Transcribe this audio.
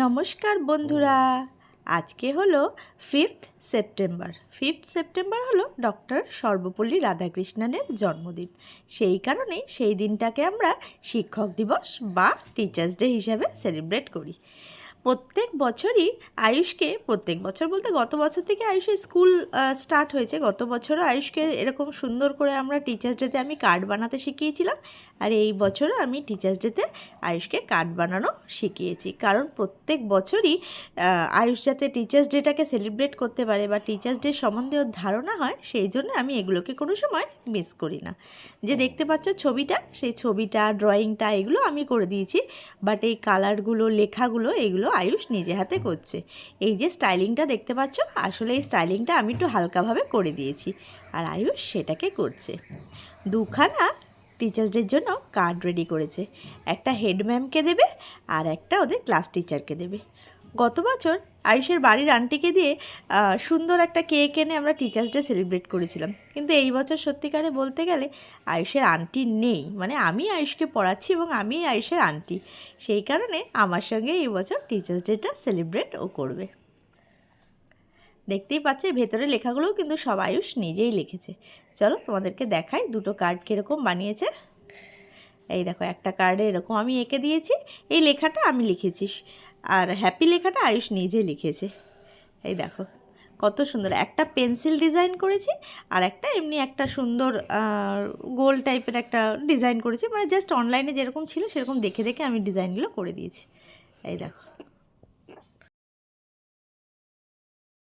নমস্কার বন্ধুরা। আজকে হলো ফিফথ সেপ্টেম্বর ফিফথ সেপ্টেম্বর হলো ডক্টর সর্বপল্লী রাধাকৃষ্ণনের জন্মদিন। সেই কারণে সেই দিনটাকে আমরা শিক্ষক দিবস বা টিচার্স ডে হিসাবে সেলিব্রেট করি। প্রত্যেক বছরই আয়ুষকে, প্রত্যেক বছর বলতে গত বছর থেকে আয়ুষের স্কুল স্টার্ট হয়েছে। গত বছরও আয়ুষকে এরকম সুন্দর করে আমরা টিচার্স ডেতে আমি কার্ড বানাতে শিখিয়েছিলাম। আর এই বছরও আমি টিচার্স ডেতে আয়ুষকে কার্ড বানানো শিখিয়েছি। কারণ প্রত্যেক বছরই আয়ুষ যাতে টিচার্স ডেটাকে সেলিব্রেট করতে পারে বা টিচার্স ডে সম্বন্ধে ওর ধারণা হয়, সেই জন্য আমি এগুলোকে কোনো সময় মিস করি না। যে দেখতে পাচ্ছ ছবিটা, সেই ছবিটা ড্রয়িংটা এগুলো আমি করে দিয়েছি। বাট এই কালারগুলো লেখাগুলো, এগুলো আয়ুষ নিজে হাতে করছে। এই যে স্টাইলিংটা দেখতে পাচ্ছ আসলে এই স্টাইলিংটা আমি একটু হালকাভাবে করে দিয়েছি আর আয়ুষ সেটাকে করছে। দুখানা টিচার্স ডের জন্য কার্ড রেডি করেছে। একটা হেড ম্যামকে দেবে আর একটা ওদের ক্লাস টিচারকে দেবে। গত বছর আয়ুষের বাড়ির আন্টিকে দিয়ে সুন্দর একটা কেক এনে আমরা টিচার্স ডে সেলিব্রেট করেছিলাম। কিন্তু এই বছর সত্যিকারে বলতে গেলে আয়ুষের আন্টি নেই। মানে আমি আয়ুষকে পড়াচ্ছি এবং আমি আয়ুষের আন্টি। সেই কারণে আমার সঙ্গে এই বছর টিচার্স ডেটা সেলিব্রেট ও করবে। দেখতেই পাচ্ছে ভেতরে লেখাগুলোও কিন্তু সব আয়ুষ নিজেই লিখেছে। চলো তোমাদেরকে দেখাই দুটো কার্ড কীরকম বানিয়েছে। এই দেখো, একটা কার্ডে এরকম আমি এঁকে দিয়েছি, এই লেখাটা আমি লিখেছি। আর হ্যাপি লেখাটা আয়ুষ নিজে লিখেছে। এই দেখো, কত সুন্দর। একটা পেন্সিল ডিজাইন করেছি আর একটা এমনি একটা সুন্দর গোল টাইপের একটা ডিজাইন করেছি। মানে জাস্ট অনলাইনে যেরকম ছিল সেরকম দেখে দেখে আমি ডিজাইনগুলো করে দিয়েছি। এই দেখো।